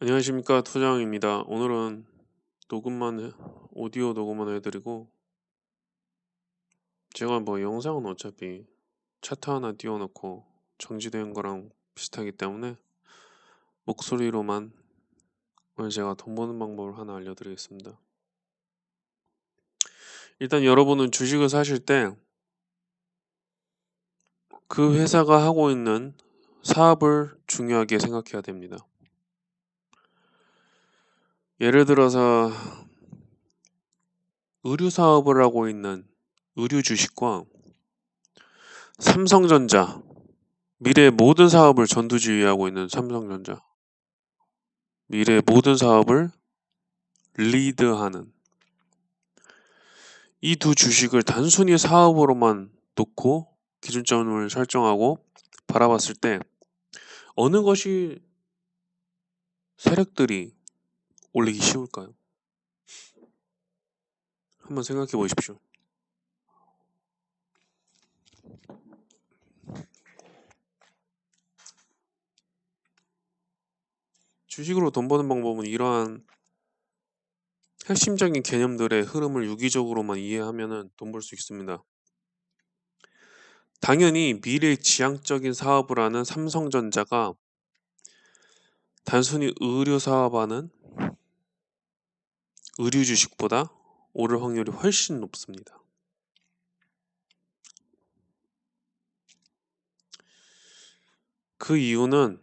안녕하십니까 토장입니다. 오늘은 녹음만 해- 오디오 녹음만 해드리고 제가 뭐 영상은 어차피 차트 하나 띄워놓고 정지된 거랑 비슷하기 때문에 목소리로만 오늘 제가 돈 버는 방법을 하나 알려드리겠습니다. 일단 여러분은 주식을 사실 때 그 회사가 하고 있는 사업을 중요하게 생각해야 됩니다. 예를 들어서 의류 사업을 하고 있는 의류 주식과 삼성전자 미래의 모든 사업을 전두지휘하고 있는 삼성전자 미래의 모든 사업을 리드하는 이 두 주식을 단순히 사업으로만 놓고 기준점을 설정하고 바라봤을 때 어느 것이 세력들이 올리기 쉬울까요? 한번 생각해 보십시오. 주식으로 돈 버는 방법은 이러한 핵심적인 개념들의 흐름을 유기적으로만 이해하면 돈 벌 수 있습니다. 당연히 미래 지향적인 사업을 하는 삼성전자가 단순히 의류 사업하는 의류 주식보다 오를 확률이 훨씬 높습니다. 그 이유는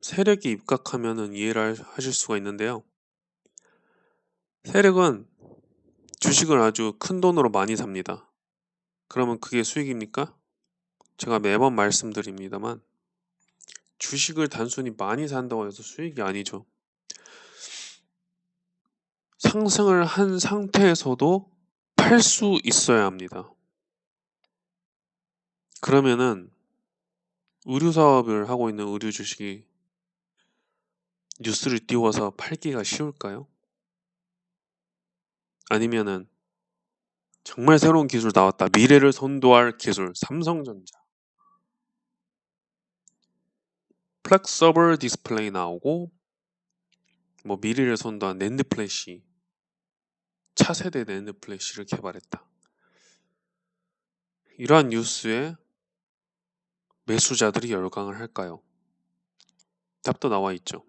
세력이 입각하면 이해를 하실 수가 있는데요. 세력은 주식을 아주 큰 돈으로 많이 삽니다. 그러면 그게 수익입니까? 제가 매번 말씀드립니다만 주식을 단순히 많이 산다고 해서 수익이 아니죠. 상승을 한 상태에서도 팔 수 있어야 합니다. 그러면은 의류 사업을 하고 있는 의류 주식이 뉴스를 띄워서 팔기가 쉬울까요? 아니면은 정말 새로운 기술 나왔다. 미래를 선도할 기술. 삼성전자. 플렉서블 디스플레이 나오고 뭐 미래를 선도한 낸드 플래시 차세대 낸드 플래시를 개발했다. 이러한 뉴스에 매수자들이 열광을 할까요? 답도 나와 있죠.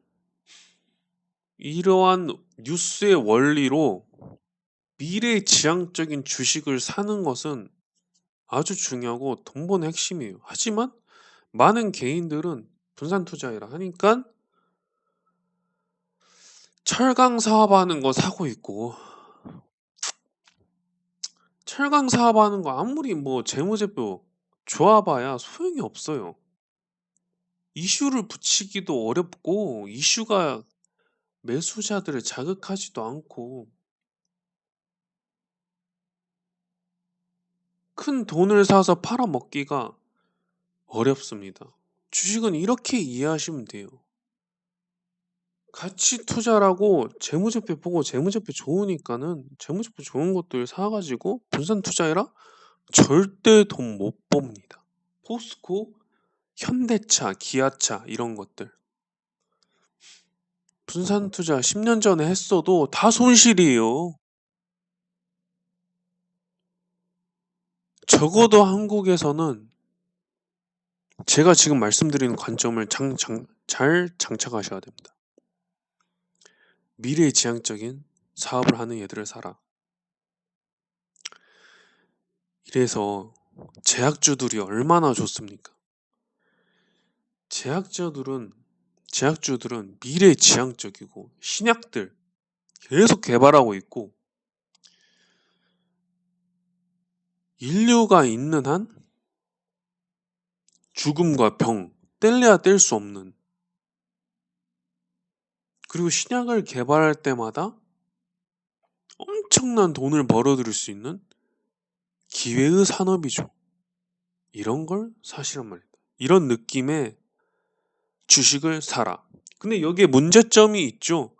이러한 뉴스의 원리로 미래 지향적인 주식을 사는 것은 아주 중요하고 돈 버는 핵심이에요. 하지만 많은 개인들은 분산 투자이라 하니까 철강 사업하는 거 사고 있고 철강 사업하는 거 아무리 뭐 재무제표 좋아봐야 소용이 없어요. 이슈를 붙이기도 어렵고 이슈가 매수자들을 자극하지도 않고 큰 돈을 사서 팔아먹기가 어렵습니다. 주식은 이렇게 이해하시면 돼요. 가치 투자라고 재무제표 보고 재무제표 좋으니까는 재무제표 좋은 것들 사가지고 분산 투자해라? 절대 돈 못 법니다. 포스코, 현대차, 기아차 이런 것들. 분산 투자 10년 전에 했어도 다 손실이에요. 적어도 한국에서는 제가 지금 말씀드리는 관점을 장, 장, 잘 장착하셔야 됩니다. 미래 지향적인 사업을 하는 얘들을 사라. 이래서 제약주들이 얼마나 좋습니까? 제약주들은 제약주들은 미래 지향적이고 신약들 계속 개발하고 있고 인류가 있는 한 죽음과 병 뗄래야 뗄 수 없는 그리고 신약을 개발할 때마다 엄청난 돈을 벌어들일 수 있는 기회의 산업이죠. 이런 걸 사실은 말이다. 이런 느낌의 주식을 사라. 근데 여기에 문제점이 있죠.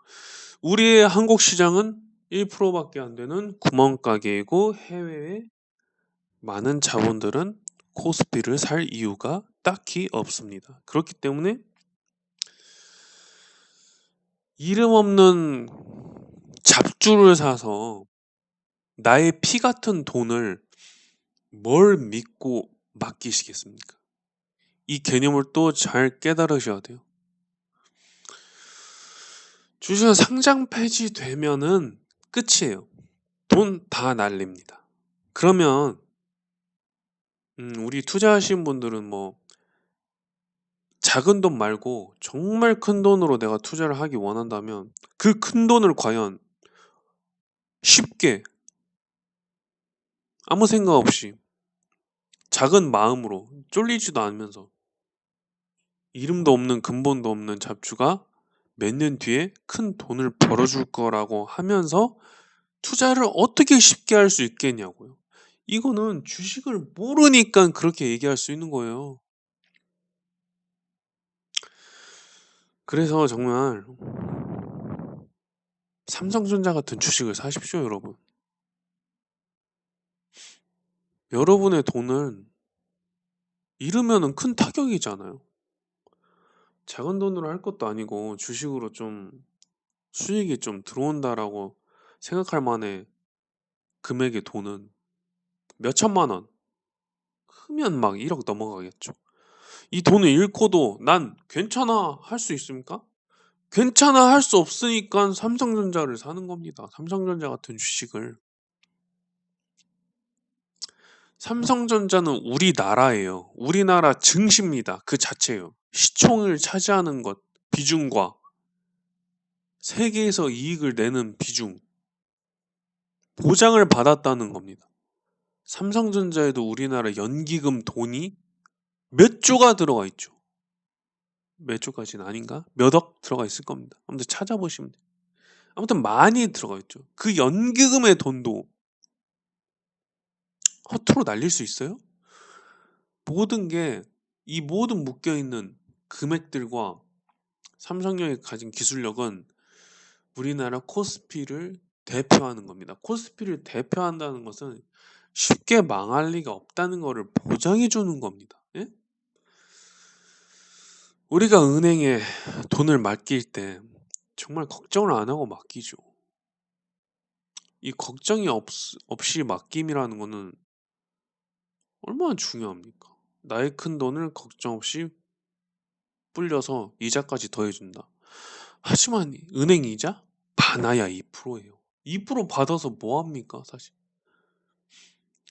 우리의 한국 시장은 1%밖에 안 되는 구멍가게이고 해외에 많은 자본들은 코스피를 살 이유가 딱히 없습니다. 그렇기 때문에 이름 없는 잡주를 사서 나의 피 같은 돈을 뭘 믿고 맡기시겠습니까? 이 개념을 또 잘 깨달으셔야 돼요. 주식은 상장 폐지 되면은 끝이에요. 돈 다 날립니다. 그러면 음, 우리 투자하신 분들은 뭐 작은 돈 말고 정말 큰 돈으로 내가 투자를 하기 원한다면 그 큰 돈을 과연 쉽게 아무 생각 없이 작은 마음으로 쫄리지도 않으면서 이름도 없는 근본도 없는 잡주가 몇 년 뒤에 큰 돈을 벌어줄 거라고 하면서 투자를 어떻게 쉽게 할 수 있겠냐고요. 이거는 주식을 모르니까 그렇게 얘기할 수 있는 거예요. 그래서 정말 삼성전자 같은 주식을 사십시오, 여러분. 여러분의 돈은 잃으면은 큰 타격이잖아요. 작은 돈으로 할 것도 아니고 주식으로 좀 수익이 좀 들어온다라고 생각할 만의 금액의 돈은 몇 천만 원 크면 막 1억 넘어가겠죠. 이 돈을 잃고도 난 괜찮아 할 수 있습니까? 괜찮아 할 수 없으니까 삼성전자를 사는 겁니다. 삼성전자 같은 주식을. 삼성전자는 우리나라예요. 우리나라 증시입니다. 그 자체예요. 시총을 차지하는 것, 비중과 세계에서 이익을 내는 비중, 보장을 받았다는 겁니다. 삼성전자에도 우리나라 연기금 돈이 몇 조가 들어가 있죠. 몇 조까지는 아닌가? 몇 억 들어가 있을 겁니다. 아무튼 찾아보시면 돼요. 아무튼 많이 들어가 있죠. 그 연기금의 돈도 허투루 날릴 수 있어요? 모든 게 이 모든 묶여 있는 금액들과 삼성력이 가진 기술력은 우리나라 코스피를 대표하는 겁니다. 코스피를 대표한다는 것은 쉽게 망할 리가 없다는 것을 보장해 주는 겁니다. 예? 우리가 은행에 돈을 맡길 때 정말 걱정을 안 하고 맡기죠. 이 걱정이 없, 없이 맡김이라는 것은 얼마나 중요합니까? 나의 큰 돈을 걱정 없이 불려서 이자까지 더해준다. 하지만 은행 이자 많아야 2%예요. 2% 받아서 뭐 합니까, 사실?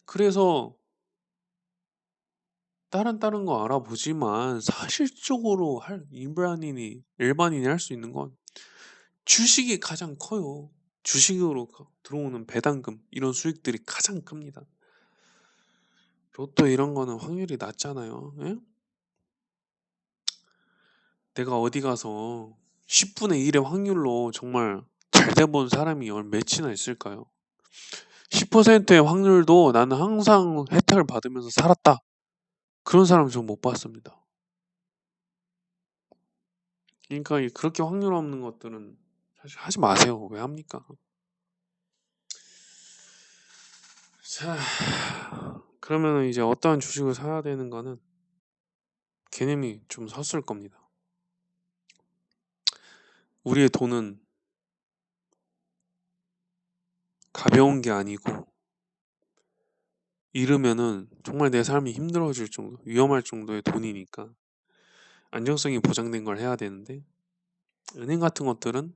그래서 다른 다른 거 알아보지만 사실적으로 할 일반인이 일반인이 할 수 있는 건 주식이 가장 커요. 주식으로 들어오는 배당금 이런 수익들이 가장 큽니다. 로또 이런 거는 확률이 낮잖아요. 예? 내가 어디 가서 10분의 1의 확률로 정말 잘 돼본 사람이 몇이나 있을까요? 10%의 확률도 나는 항상 혜택을 받으면서 살았다. 그런 사람 좀 못 봤습니다. 그러니까 그렇게 확률 없는 것들은 사실 하지 마세요. 왜 합니까? 자, 그러면 이제 어떠한 주식을 사야 되는 가는 개념이 좀 섰을 겁니다. 우리의 돈은 가벼운 게 아니고 잃으면은 정말 내 삶이 힘들어질 정도, 위험할 정도의 돈이니까 안정성이 보장된 걸 해야 되는데 은행 같은 것들은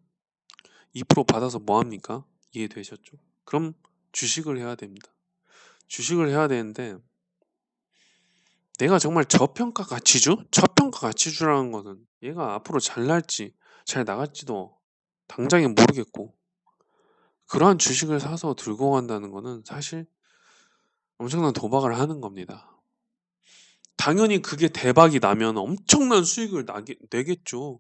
2% 받아서 뭐 합니까? 이해되셨죠? 그럼 주식을 해야 됩니다. 주식을 해야 되는데 내가 정말 저평가 가치주? 저평가 가치주라는 거는 얘가 앞으로 잘 날지 잘 나갈지도 당장에 모르겠고 그러한 주식을 사서 들고 간다는 거는 사실 엄청난 도박을 하는 겁니다. 당연히 그게 대박이 나면 엄청난 수익을 나게, 내겠죠.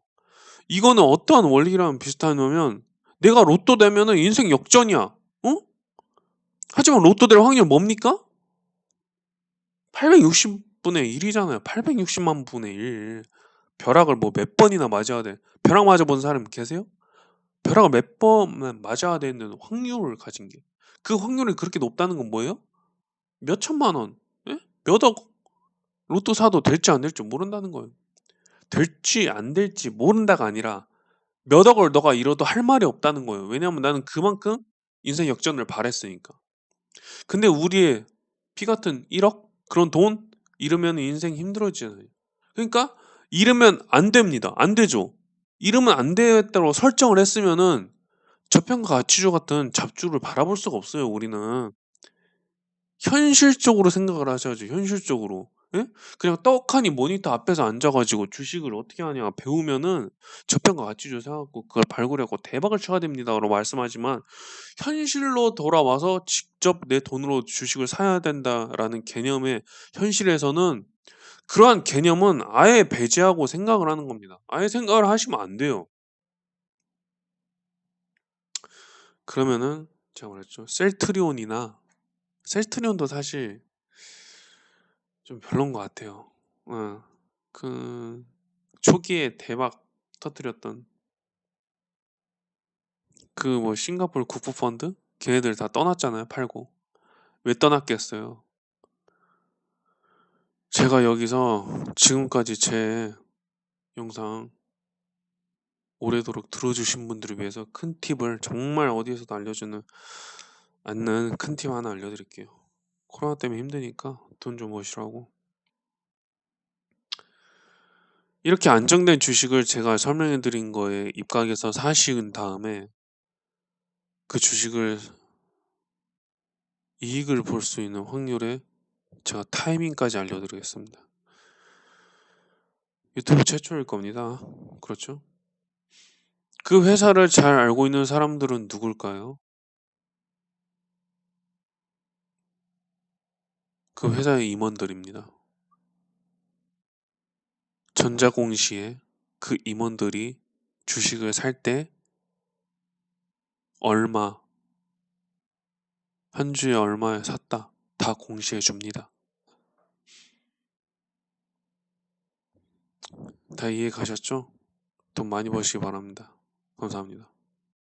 이거는 어떠한 원리랑 비슷하냐면 내가 로또 되면은 인생 역전이야. 어? 하지만 로또 될 확률 뭡니까? 860분의 1이잖아요. 860만 분의 1. 벼락을 뭐 몇 번이나 맞아야 돼. 벼락 맞아본 사람 계세요? 벼락을 몇 번 맞아야 되는 확률을 가진 게. 그 확률이 그렇게 높다는 건 뭐예요? 몇 천만 원, 예? 몇억 로또 사도 될지 안 될지 모른다는 거예요. 될지 안 될지 모른다가 아니라 몇 억을 너가 잃어도 할 말이 없다는 거예요. 왜냐하면 나는 그만큼 인생 역전을 바랬으니까. 근데 우리의 피 같은 1억 그런 돈 잃으면 인생 힘들어지잖아요. 그러니까 잃으면 안 됩니다. 안 되죠. 잃으면 안 되겠다고 설정을 했으면은 저평가 가치주 같은 잡주를 바라볼 수가 없어요. 우리는 현실적으로 생각을 하셔야죠. 현실적으로. 예? 그냥 떡하니 모니터 앞에서 앉아가지고 주식을 어떻게 하냐 배우면은 저평가 가치주 사갖고 그걸 발굴하고 대박을 쳐야 됩니다라고 말씀하지만 현실로 돌아와서 직접 내 돈으로 주식을 사야 된다라는 개념의 현실에서는 그러한 개념은 아예 배제하고 생각을 하는 겁니다. 아예 생각을 하시면 안 돼요. 그러면은 제가 말했죠. 셀트리온이나 셀트리온도 사실 좀 별론 것 같아요. 어, 그 초기에 대박 터뜨렸던 그 뭐 싱가포르 국부펀드 걔네들 다 떠났잖아요. 팔고 왜 떠났겠어요? 제가 여기서 지금까지 제 영상 오래도록 들어주신 분들을 위해서 큰 팁을 정말 어디에서도 알려주는 않는 큰 팁 하나 알려드릴게요. 코로나 때문에 힘드니까 돈좀 모시라고. 이렇게 안정된 주식을 제가 설명해 드린 거에 입각해서 사신 다음에 그 주식을 이익을 볼 수 있는 확률에 제가 타이밍까지 알려드리겠습니다. 유튜브 최초일 겁니다. 그렇죠? 그 회사를 잘 알고 있는 사람들은 누굴까요? 그 회사의 임원들입니다. 전자공시에 그 임원들이 주식을 살 때 얼마, 한 주에 얼마에 샀다 다 공시해 줍니다. 다 이해 가셨죠? 돈 많이 버시기 바랍니다. 감사합니다.